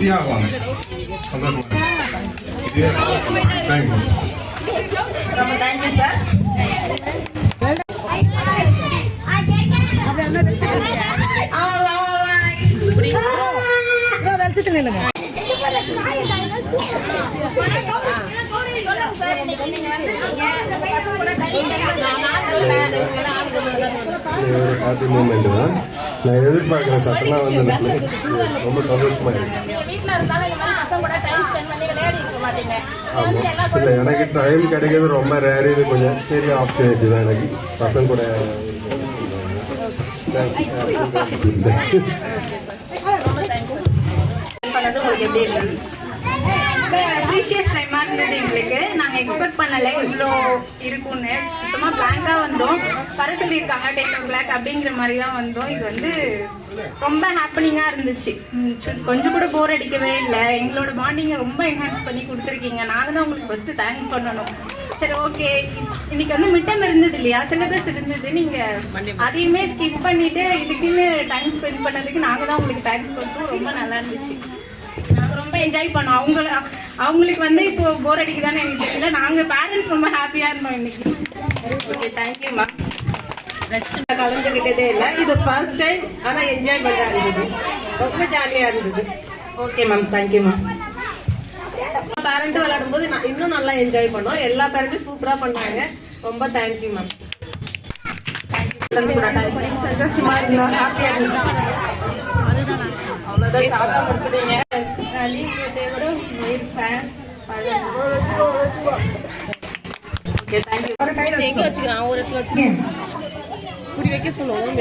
ரொம்ப ஃப்ரீயாக வாங்க சந்தோஷமா தேங்க்யூ ரொம்ப தேங்க்யூ சார் ஒரு ஹாப்பி மூமெண்ட் தான் நான் எதிர்பார்க்குற சட்டம்லாம் வந்து எனக்கு ரொம்ப சந்தோஷமா இருக்கு. ஆமாம் இல்லை எனக்கு டைம் கிடைக்கிறது ரொம்ப ரேர் இது கொஞ்சம் பெரிய ஆப்பர்ச்சுனிட்டி தான் எனக்கு. பசங்க கூட பண்ணது உங்களுக்கு எப்படி இருந்தது ப்ரீஷியஸ் டைமாக இருந்தது எங்களுக்கு. நாங்கள் எக்ஸ்பெக்ட் பண்ணலை இவ்வளோ இருக்கும்னு. சுத்தமாக பிளாங்காக வந்தோம். வர சொல்லியிருக்காங்க டென் ஓ கிளாக் அப்படிங்கிற மாதிரி தான் வந்தோம். இது வந்து ரொம்ப ஹாப்பனிங்காக இருந்துச்சு. கொஞ்சம் கூட போர் அடிக்கவே இல்லை. எங்களோட பாண்டிங்கை ரொம்ப என்ஹான்ஸ் பண்ணி கொடுத்துருக்கீங்க. நாங்கள் தான் உங்களுக்கு ஃபஸ்ட்டு தேங்க்ஸ் பண்ணணும். சரி ஓகே இன்னைக்கு வந்து மிட்டம் இருந்தது இல்லையா? சிலபஸ் இருந்தது. நீங்கள் அதையுமே ஸ்கிப் பண்ணிட்டு இதுக்குன்னு டைம் ஸ்பெண்ட் பண்ணதுக்கு நாங்கள் தான் உங்களுக்கு தேங்க்ஸ் பண்ணுறோம் ரொம்ப நல்லா இருந்துச்சு. நாங்கள் ரொம்ப என்ஜாய் பண்ணோம். அவங்கள அவங்களுக்கு வந்து இப்போ போர் அடிக்குதான்னு எனக்கு தெரியல. நாங்க பேரண்ட்ஸ் ரொம்ப ஹாப்பியா இருந்தோம் இன்னைக்கு. Okay thank you ma'am next கலந்துக்கிட்டதே இல்லை. இது ஃபர்ஸ்ட் டைம் ஆனால் என்ஜாய்மெண்ட்டாக இருந்தது. ரொம்ப ஜாலியாக இருந்தது. Okay ma'am thank you ma'am parent விளையாடும்போது நான் இன்னும் நல்லா என்ஜாய் பண்ணோம். எல்லா பேரண்ட்டும் சூப்பராக பண்ணாங்க. ரொம்ப தேங்க்யூ மேம் சந்தோஷமா இருந்தோம். ஹாப்பியாக இருந்துச்சு எங்க வச்சுக்கிறான்? ஒரு இடத்துல வச்சுக்கிறேன் இப்படி வைக்க சொல்லுவோம்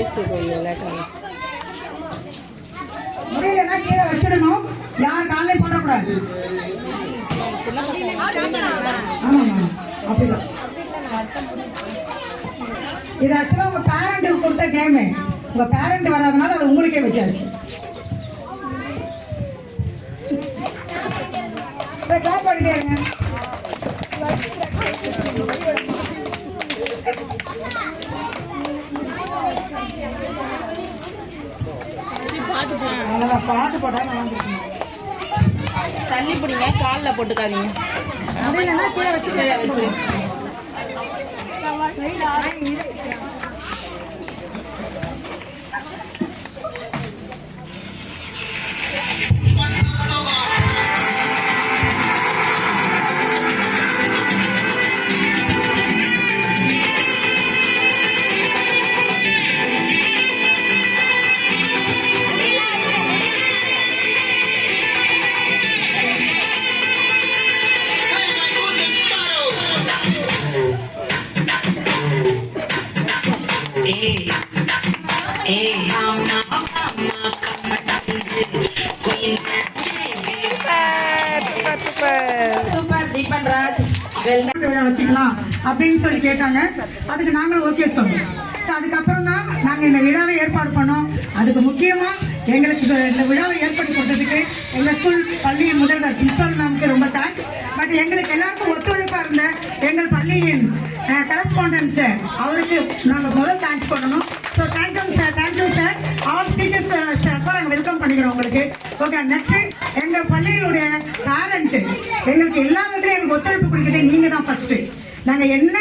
லேட்டாக முறையிலனா கீழே வச்சிடணும். யார் காலை போடக்கூடாது. சின்ன பசங்க. அப்படிதான். இது ஆக்சுவலா உங்க பேரண்ட்டுக்கு கொடுத்த கேமு உங்க பேரண்ட் வராதனால அது உங்களுக்கே வச்சாச்சு. கிளாப் பண்ணிட்டே இருங்க அவ்வளோதான் பாட்டு போட்டா நல்லா இருக்கும் தள்ளி பிடிங்க காலில் போட்டுக்காதீங்க முடியலன்னா கீழே வச்சு கீழே வச்சு எங்கள் பள்ளியின் கரஸ்பாண்டன்ஸ் அவருக்கு நாங்கள் முதல் தேங்க்ஸ் பண்ணணும். So thank you sir thank you sir all teachers சார்பாக நாங்கள் வெல்கம் பண்ணிக்கிறோம் உங்களுக்கு. ஓகே நெக்ஸ்ட் எங்கள் பள்ளியினுடைய பேரண்ட் எங்களுக்கு எல்லா விதத்துலையும் எங்களுக்கு ஒத்துழைப்பு கொடுக்குறது நீங்கள் தான் ஃபஸ்ட்டு நாங்க என்ன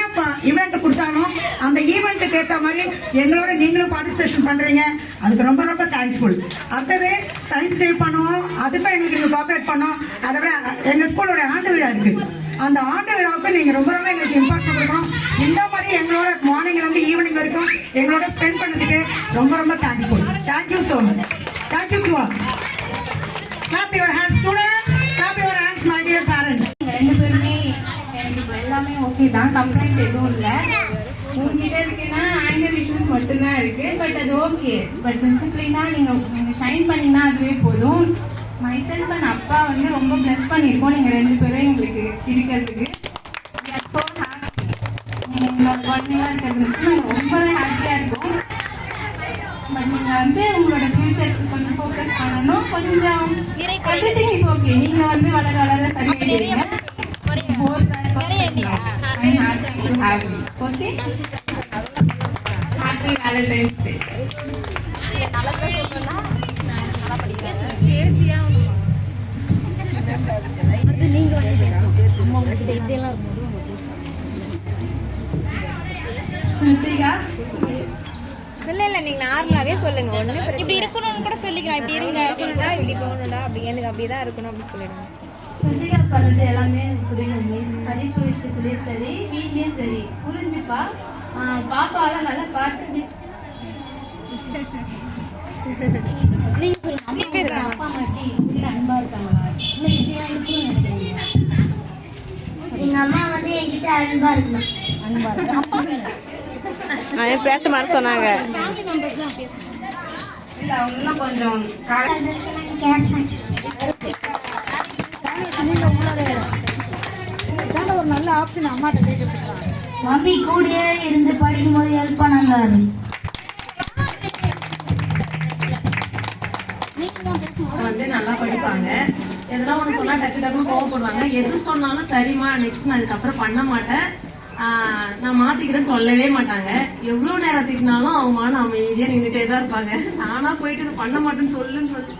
ஈவெண்ட் கொடுத்தாலும் அந்த ஈவெண்ட்டுக்கு ஏற்ற மாதிரி எங்களோட நீங்களும் பார்ட்டிசிபேஷன் பண்றீங்க. அதுக்கு ரொம்ப ரொம்ப தேங்க்ஸ்ஃபுல் அடுத்தது சயின்ஸ் டே பண்ணுவோம். அதுக்கும் எங்களுக்கு நீங்க கோஆபரேட் பண்ணோம். அதை விட எங்க ஸ்கூலோட ஆண்டு விழா இருக்கு. அந்த ஆண்டு விழாவுக்கு நீங்க ரொம்ப ரொம்ப எங்களுக்கு இம்பார்ட்டன் கொடுக்கணும். இந்த மாதிரி எங்களோட மார்னிங்ல இருந்து ஈவினிங் வரைக்கும் எங்களோட ஸ்பெண்ட் பண்ணதுக்கு ரொம்ப ரொம்ப thankful thank you so much thank you to Clap your hands, students. Clap your hands, my dear parents. ரெண்டு பேருமே எல்லாமே ஓகே தான். கம்ப்ளைண்ட் எதுவும் இல்லை. உங்ககிட்ட இருக்குன்னா ஆங்கர் இஷ்யூஸ் மட்டும்தான் இருக்கு. பட் அது ஓகே பட் டிசிப்ளினா நீங்க நீங்க ஷைன் பண்ணீங்கன்னா அதுவே போதும். மைசெல்ஃப் அண்ட் அப்பா வந்து ரொம்ப பிளஸ் பண்ணியிருக்கோம். நீங்க ரெண்டு பேரும் எங்களுக்கு இருக்கிறதுக்கு. We are so happy. நீங்க எங்களோட குழந்தைங்களா இருக்கிறதுக்கு நாங்க ரொம்பவே ஹாப்பியா இருக்கோம். பட் நீங்க வந்து உங்களோட ஃபியூச்சருக்கு கொஞ்சம் ஃபோக்கஸ் பண்ணணும். கொஞ்சம் இஸ் ஓகே நீங்க வந்து வளர வளர சரியாயிடுவீங்க. Happy okay happy Valentine's day Shrutika இல்ல இல்ல நீங்க நார்மலாவே சொல்லுங்க ஒண்ணு இப்படி இருக்கணும்னு கூட சொல்லிக்கலாம். இப்படி இருங்க அப்படின்னு கூட சொல்லி போகணும்டா அப்படி எனக்கு அப்படிதான் இருக்கணும் அப்படின்னு சொல்லிடுங்க. சுத்திகா பண்ணது எல்லாமே எனக்கு புரியும் மிஸ் படிப்பு விஷயத்துலயும் சரி வீட்லயும் சரி. புரிஞ்சுப்பா. பாப்பாலாம் நல்லா பார்த்து நீங்க சொல்லுங்க. அம்மா பேசுங்க. அப்பா அம்மா எப்படி? உங்ககிட்ட அன்பா இருக்காங்களா? இல்ல இப்படியா இருக்கணும்னு நினைக்கிறீங்க எங்க அம்மா வந்து என்கிட்ட அன்பா இருக்கணும். அன்பா இருக்கு அப்பா வேணும் அவன் பேச மாட்டேன்னு சொன்னாங்க. ஃபேமிலி மெம்பர்ஸ் தான் பேசணும் இல்ல அவங்க இன்னும் கொஞ்சம் கா- மம்மி கூடயே இருந்து படிக்கும்போது ஹெல்ப் பண்ணாங்க வந்து நல்லா படிப்பாங்க எதனா ஒன்று சொன்னால் டக்கு டக்குன்னு கோவப்படுவாங்க எது சொன்னாலும் சரிம்மா நெக்ஸ்ட் நான் அதுக்கப்புறம் பண்ண மாட்டேன் நான் மாத்திக்கிறேன்னு சொல்லவே மாட்டாங்க எவ்வளவு நேரம் திட்டினாலும் அவங்க மான அமைதியா நின்றுட்டே தான் இருப்பாங்க நானாக போயிட்டு இதை பண்ண மாட்டேன்னு சொல்லுன்னு சொல்லி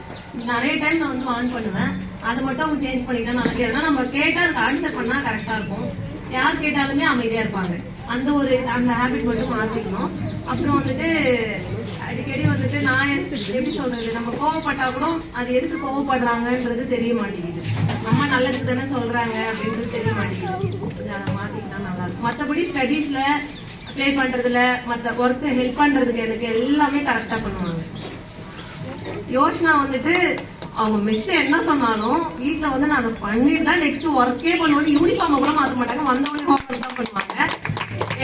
நிறைய டைம் நான் வந்து வான் பண்ணுவேன். அதை மட்டும் அவங்க சேஞ்ச் பண்ணிக்கலாம் நல்லது ஏன்னா நம்ம கேட்டா அதுக்கு ஆன்சர் பண்ணா கரெக்டா இருக்கும். யார் கேட்டாலுமே அமைதியா இருப்பாங்க. அந்த ஒரு அந்த ஹேபிட் மட்டும் மாத்திக்கணும். அப்புறம் வந்துட்டு அடிக்கடி வந்துட்டு நான் எதுக்கு எப்படி சொல்றது? நம்ம கோவப்பட்டா கூட அது எதுக்கு கோவப்படுறாங்கன்றது தெரிய மாட்டேங்குது. நம்ம நல்லதுக்கு தானே சொல்றாங்க அப்படின்றது தெரிய மாட்டேங்குது. மாத்திக்கிட்டா நல்லா இருக்கும். மற்றபடி ஸ்டடீஸ்ல ப்ளே பண்றதுல மற்ற ஒர்க் ஹெல்ப் பண்றதுக்கு எனக்கு எல்லாமே கரெக்டா பண்ணுவாங்க. யோசனா வந்துட்டு அவங்க மிஸ் என்ன சொன்னாலும் வீட்டில் வந்து நான் அதை பண்ணிட்டு தான் நெக்ஸ்ட் ஒர்க்கே பண்ணுவேன் யூனிஃபார்ம் கூட மாத்த மாட்டாங்க. வந்தவொடனே ஹோம்ஒர்க் தான் பண்ணுவாங்க.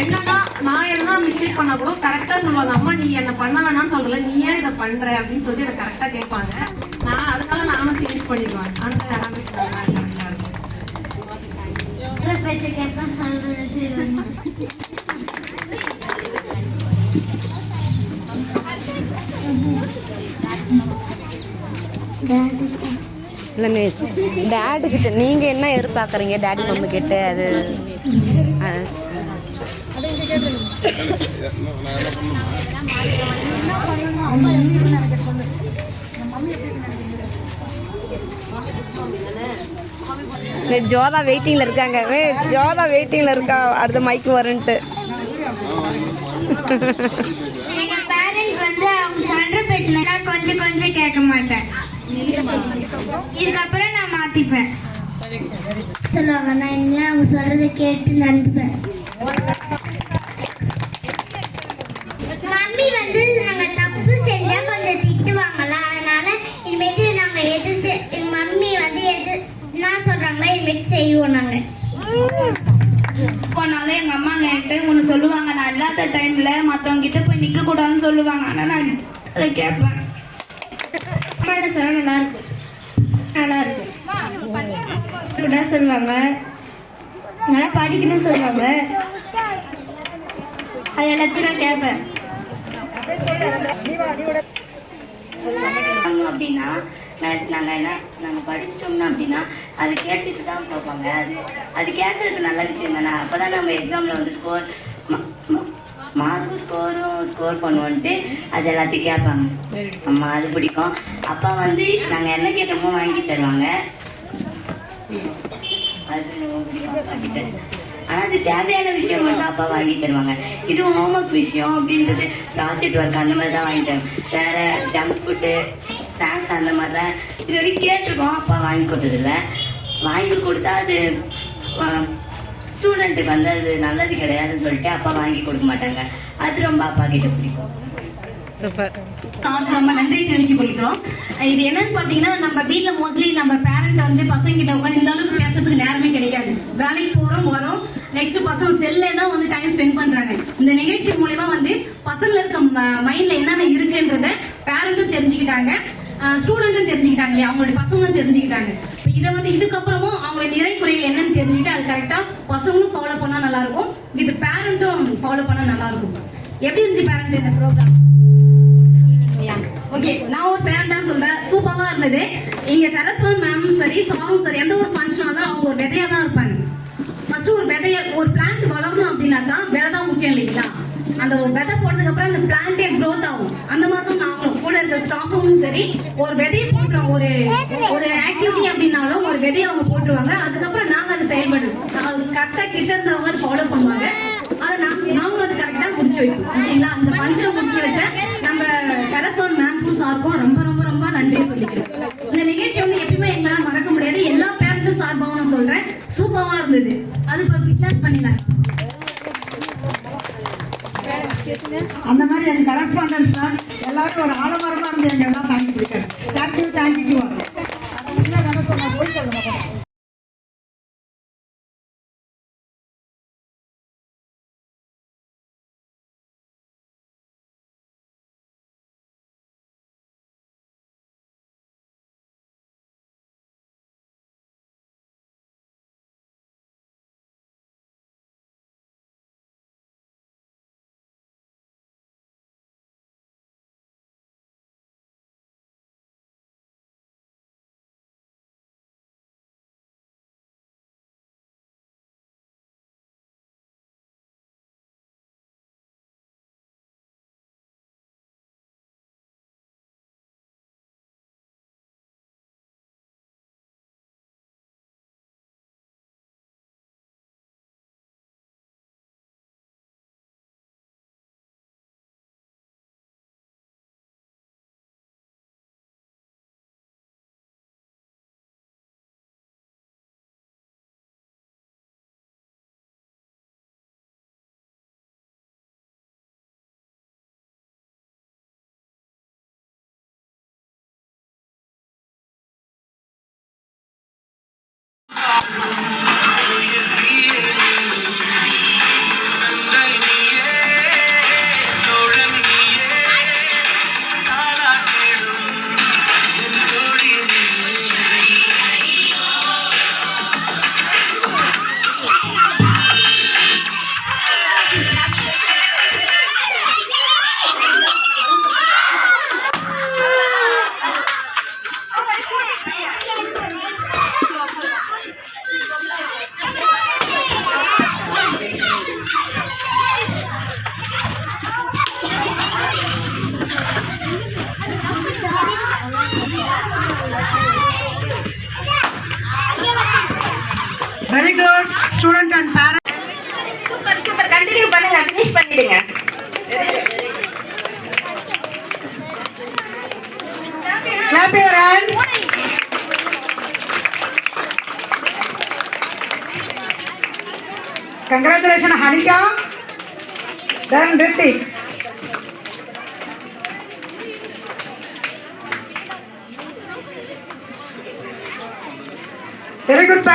என்னன்னா நான் எதனா மிஸ்டேக் பண்ணா கூட கரெக்டா சொல்லுவாங்க. அம்மா நீ என்ன பண்ண வேணாம்னு சொல்லல. நீ ஏன் இதை பண்ற? அப்படின்னு சொல்லி எனக்கு கரெக்டா கேட்பாங்க. நான் அதனால நானும் சேஞ்ச் பண்ணிடுவேன். அந்த ஹேபிட் நல்லா இருக்கும் இல்லை மிஸ் டேடி கிட்ட நீங்கள் என்ன எதிர்பார்க்குறீங்க? டேடி மம்மி கிட்ட? அது ஜோதா வெயிட்டிங்ல இருக்காங்க. ஏய், ஜோதா வெயிட்டிங்ல இருக்கா? அடுத்த மைக்கு வருன்ட்டு. எங்க பேரண்ட்ஸ் வந்து அவங்க சொல்ற பேச்சு கொஞ்சம் கொஞ்சம் கேட்க மாட்டேன். இதுக்கப்புறம் நான் மாத்திப்பேன். சொல்லுவாங்க நான் இனிமே அவங்க சொல்றதை கேட்டு நடந்துப்பேன் மம்மி வந்து நாங்க தப்பு செஞ்சா கொஞ்சம் திட்டுவாங்களா அதனால இனிமேட்டு நாங்க எது மம்மி வந்து எது என்ன சொல்றாங்களோ இனிமேட்டு செய்வோம் நாங்க. போனாலும் எங்க அம்மா என்கிட்ட ஒண்ணு சொல்லுவாங்க நான் இல்லாத டைம்ல மத்தவங்க கிட்ட போய் நிக்க கூடாதுன்னு சொல்லுவாங்க. ஆனா நான் அதை கேட்பேன். அம்மாட்ட சொல்ல நல்லா இருக்கும் நல்லா இருக்கும் சொல்லுவாங்க. நல்லா படிக்கணும்னு சொல்லுவாங்க. அது எல்லாத்தையும் நான் கேட்பேன். பண்ணோம் அப்படின்னா நான் நாங்க என்ன நாங்க படித்தோம்னா அப்படின்னா அது கேட்டுட்டு தான் பார்ப்பாங்க அது அது கேட்கறது நல்ல விஷயம் தானே அப்பதான் நம்ம எக்ஸாம்ல வந்து ஸ்கோர் மார்க்கும் ஸ்கோரும் ஸ்கோர் பண்ணுவோன்ட்டு அது எல்லாத்தையும் கேட்பாங்க. அம்மா அது பிடிக்கும். அப்பா வந்து நாங்க என்ன கேட்டோமோ வாங்கி தருவாங்க. அது ரொம்ப பிடிக்கும் அப்பா கிட்ட. ஆனா அது தேவையான விஷயம் மட்டும் அப்பா வாங்கி தருவாங்க. இது ஹோம் ஒர்க் விஷயம் அப்படின்றது ப்ராஜெக்ட் ஒர்க் அந்த மாதிரி தான் வாங்கி தருவாங்க. வேற ஜங்க் ஃபுட்டு ஸ்நாக்ஸ் அந்த மாதிரி தான் இது வரைக்கும் கேட்டிருக்கோம். அப்பா வாங்கி கொடுத்ததில்ல. வாங்கி கொடுத்தா அது ஸ்டூடெண்ட்டுக்கு வந்து அது நல்லது கிடையாதுன்னு சொல்லிட்டு அப்பா வாங்கி கொடுக்க மாட்டாங்க. அது ரொம்ப அப்பா கிட்ட பிடிக்கும். ரொம்ப நன்றி தெரிவிச்சு கொள்கிறோம். இது என்னன்னு பாத்தீங்கன்னா நம்ம வீட்ல மோஸ்ட்லி நம்ம பேரண்ட் வந்து பசங்க கிட்ட உட்காந்து இந்த அளவுக்கு பேசுறதுக்கு நேரமே கிடைக்காது வேலைக்கு போறோம் வரோம். நெக்ஸ்ட் பசங்க செல்ல தான் வந்து டைம் ஸ்பெண்ட் பண்றாங்க. இந்த நிகழ்ச்சி மூலியமா வந்து பசங்க இருக்க மைண்ட்ல என்னென்ன இருக்குன்றத பேரண்ட்டும் தெரிஞ்சுக்கிட்டாங்க. ஸ்டூடெண்ட்டும் தெரிஞ்சுக்கிட்டாங்க இல்லையா? அவங்களுடைய பசங்களும் தெரிஞ்சுக்கிட்டாங்க. இதை வந்து இதுக்கப்புறமும் அவங்களுடைய நிறை குறைகள் என்னன்னு தெரிஞ்சுக்கிட்டு அது கரெக்டாக பசங்களும் ஃபாலோ பண்ணால் நல்லா இருக்கும் இது பேரண்ட்டும் ஃபாலோ பண்ணால் நல்லா இருக்கும் எப்படி இருந்துச்சு பேரண்ட் இந்த ப்ரோக்ராம் ஓகே நான் ஒரு பேரண்டா சொல்றேன். சூப்பரா இருந்தது. இங்க கரஸ்பாண்ட் மேம் சரி சாரும் சரி எந்த ஒரு ஃபங்க்ஷனாக தான் அவங்க ஒரு விதையா தான் இருப்பாங்க. ஃபர்ஸ்ட் ஒரு விதைய ஒரு பிளான்ட் வளரணும் அப்படின்னா அப்படின்னாக்கா விதை தான் முக்கியம் இல்லைங்களா? அந்த ஒரு விதை போட்டதுக்கு அப்புறம் அந்த பிளான்டே க்ரோத் ஆகும். அந்த மாதிரி தான் நாங்களும். கூட இருக்க ஸ்டாஃபும் சரி ஒரு விதையை போடுறோம் ஒரு ஒரு ஆக்டிவிட்டி அப்படின்னாலும் ஒரு விதையை அவங்க போட்டுருவாங்க. அதுக்கப்புறம் நாங்க அதை செயல்படுவோம். அது கரெக்டா கிட்ட இருந்தவங்க அதை ஃபாலோ பண்ணுவாங்க. அதை நான் நாங்களும் அது கரெக்டா முடிச்சு வைப்போம். ஓகேங்களா? அந்த ஃபங்க்ஷனை முடிச்சு வச்ச நம்ம கரஸ்பாண்ட் மேம்ஸும் சாருக்கும் ரொம்ப ரொம்ப ரொம்ப நன்றி சொல்லிக்கிறேன். இந்த நிகழ்ச்சி வந்து எப்பயுமே எங்களால மறக்க முடியாது. எல்லா பேரண்ட்டும் சார்பாகவும் நான் சொல்றேன். சூப்பரா இருந்தது. அதுக்கு ஒரு பிக்லாஸ் பண்ணிடலாம். அந்த மாதிரி எனக்கு கரஸ்பாண்டன்ஸ் தான் எல்லாரும் ஒரு ஆலமரமா இருந்து எங்க எல்லாம் தாங்கி பிடிக்கிறேன் thank you thank you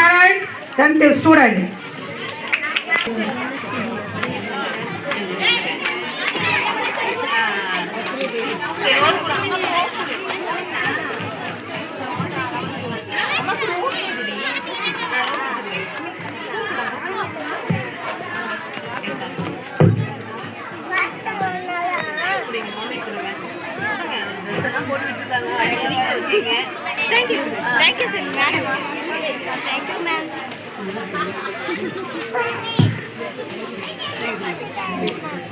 parent. Then the student. Thank you. Thank you, sir. Madam. Thank you, man.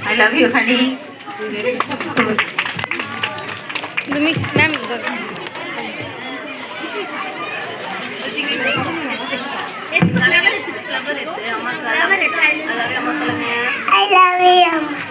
I love you, honey. The mix, ma'am. I love you.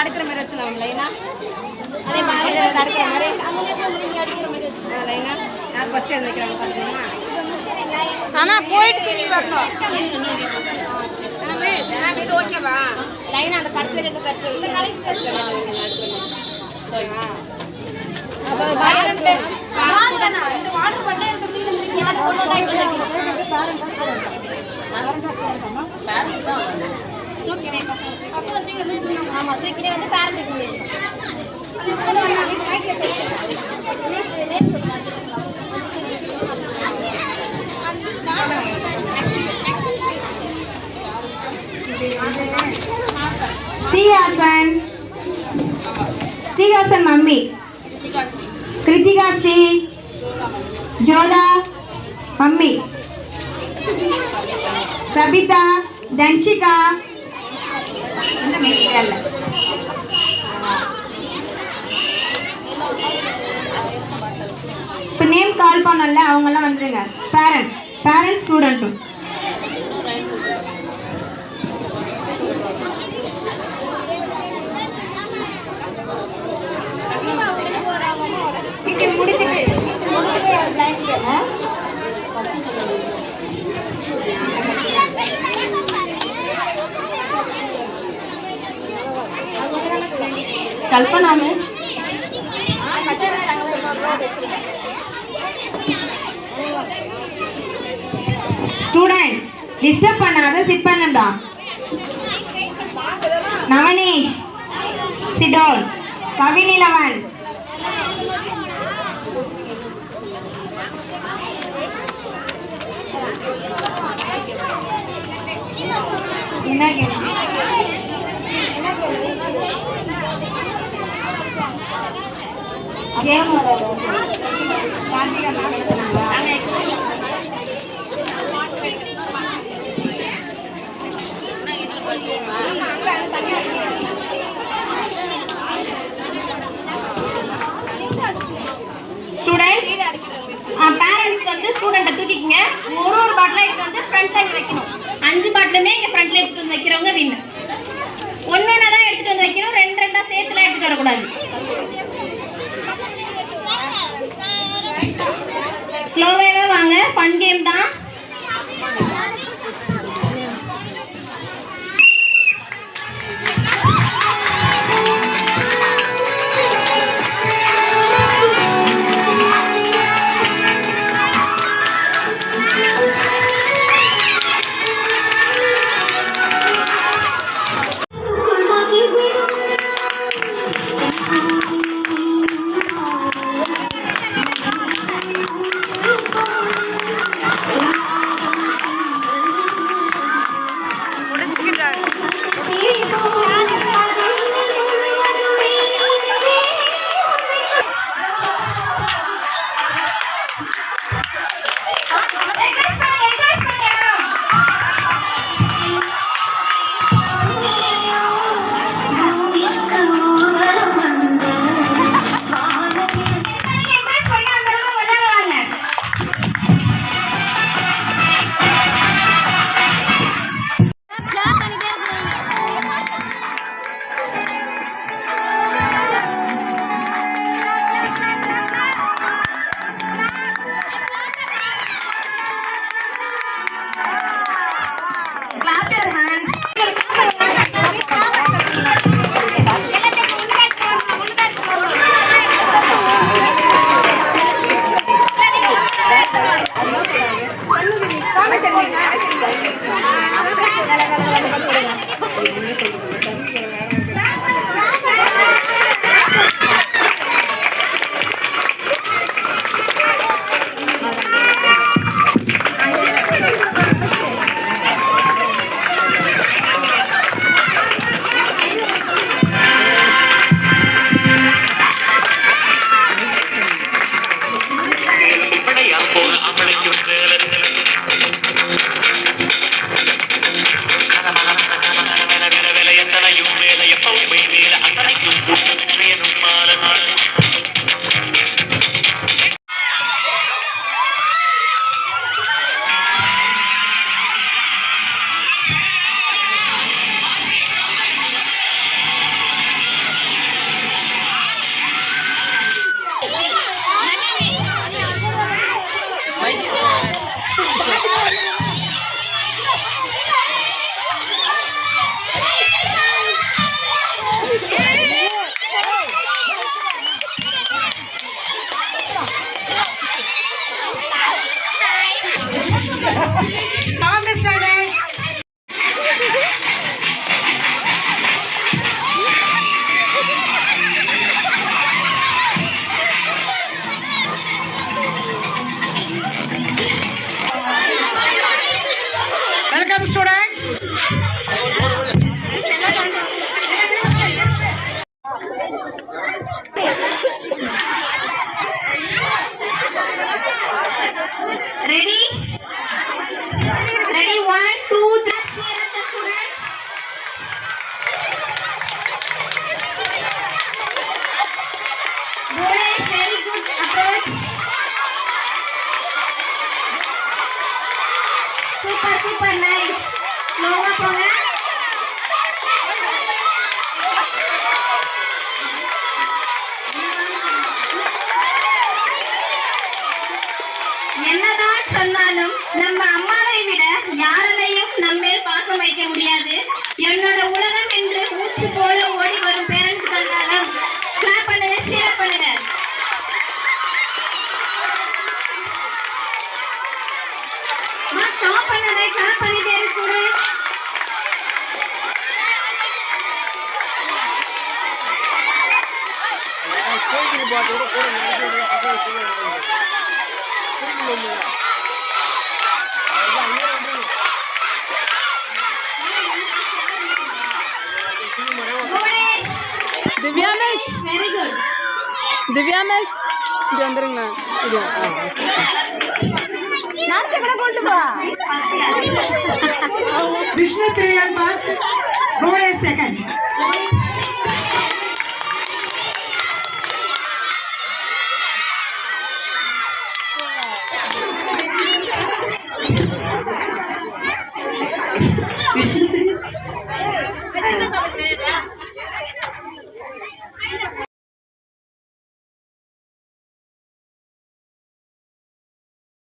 எடுத்தது அடுக்கிற மாதிரி வச்சுக்கலாம் லைனா அதே மாதிரி அடுக்கிற மாதிரி. லைனா? யார் ஃபர்ஸ்ட் எடுத்து வைக்கிறாங்க ஆனால் போயிட்டு திரும்பி வரணும். இது ஓகேவா லைனா அந்த படத்தில் எடுத்து கட்டு இந்த நாளைக்கு சரிங்களா அப்போ வாட்டர் இந்த வாட்டர் பாட்டில் எடுத்து ஆமா தூக்கினே வந்து parent Srihasan Srihasan mummy Krithika Sri Jodha mummy Sabitha Dhanshika இப்போ பண்ணல அவங்கெல்லாம் வந்துருங்க. பேரண்ட்ஸ் பேரண்ட்ஸ் ஸ்டூடெண்ட்டும் கல்பனா மிஸ் டிஸ்டர்ப் பண்ணாத சிட் பண்ணுடா நவனீஷ் சிடோன் கவினிலவன் என்ன கேள்வி? கேம் ஸ்டூடெண்ட் பேரண்ட்ஸ் வந்து ஸ்டூடெண்ட்டை தூக்கிக்கங்க. ஒரு ஒரு பாட்டில் எடுத்து வந்து ஃப்ரண்ட்ல வைக்கணும். அஞ்சு பாட்டிலுமே இங்கே ஃப்ரண்ட்ல எடுத்துட்டு வந்து வைக்கிறவங்க வின்னு ஒன்று ஒன்றா தான் எடுத்துகிட்டு வந்து வைக்கணும். ரெண்டு ரெண்டாக சேர்த்துலாம் எடுத்துகிட்டு வரக்கூடாது. ஸ்லோவாகவே வாங்க. ஃபன் கேம் தான். Divya miss very good Divya miss இது வந்துருங்க இது நாளைக்கு கூட கொண்டு போ விஷ்ணு பிரியா மார்ச் 4 செகண்ட்